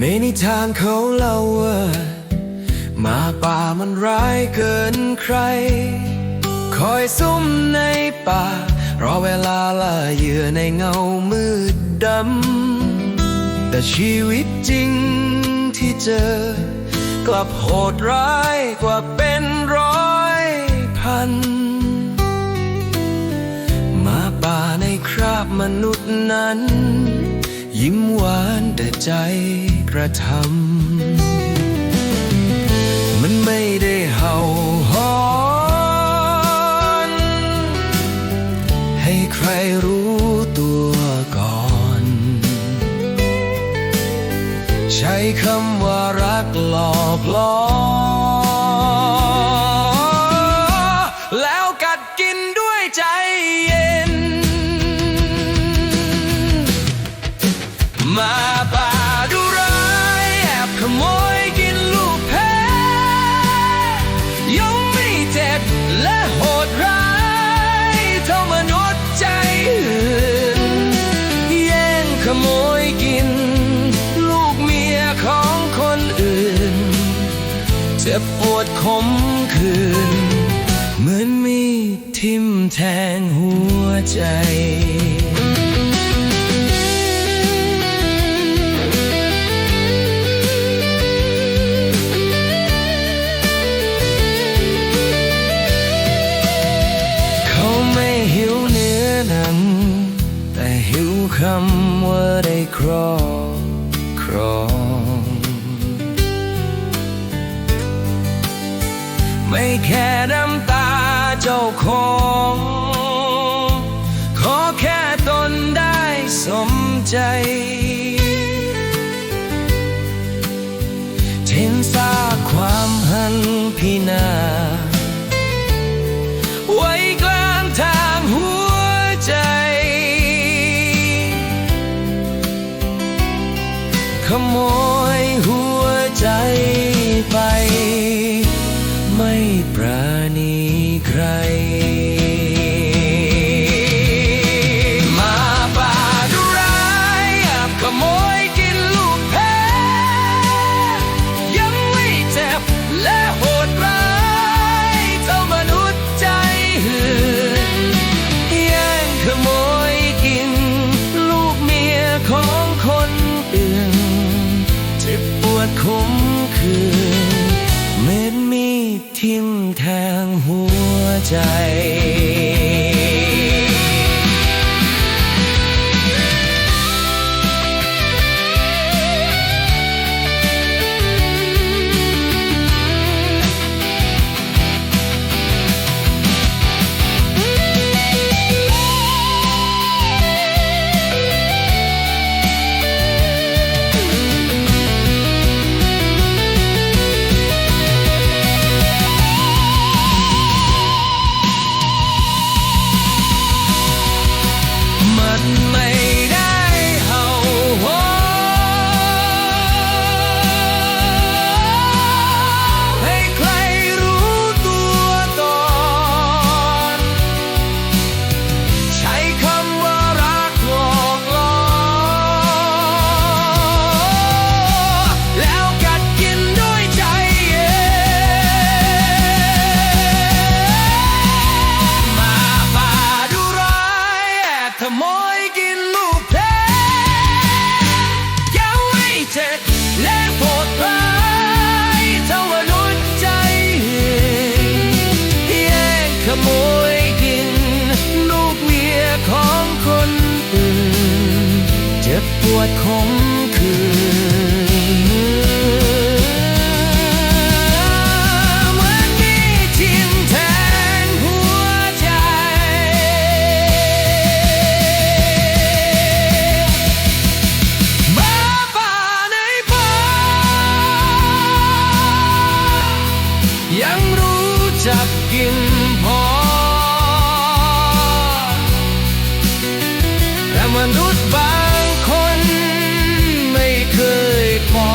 ในนิทานเขาเล่าว่ามาป่ามันร้ายเกินใคร คอยซุ่มในป่า รอเวลาล่าเหยื่อในเงามืดดำ แต่ชีวิตจริงที่เจอ กลับโหดร้ายกว่าเป็นร้อยพัน มาป่าในคราบมนุษย์นั้น ยิ้มหวานแต่ใจกระทำมันไม่ได้เห่าหอนให้ใครรู้ตัวก่อน ใช้คำว่ารักหลอกล่อ บปวดขมขื่นเหมือนมีทิ่มแทงหัวใจเขาไม่หิวเนื้อหนังแต่หิวคำว่าได้ครอ ใจเห็นซาความหันพินาศไว้กลางทางหัวใจ ขโมยหัวใจไป ไม่ปราณีใคร ว ยกินลูกแพ้ยังไม่เจ็บและปวดร้ายเท่ามนุษย์ใจหื่นแย่งขโมยกินลูกเมียของคนอื่น เจ็บปวดขมขื่ จับกินพอ แต่มนุษย์บางคนไม่เคยพอ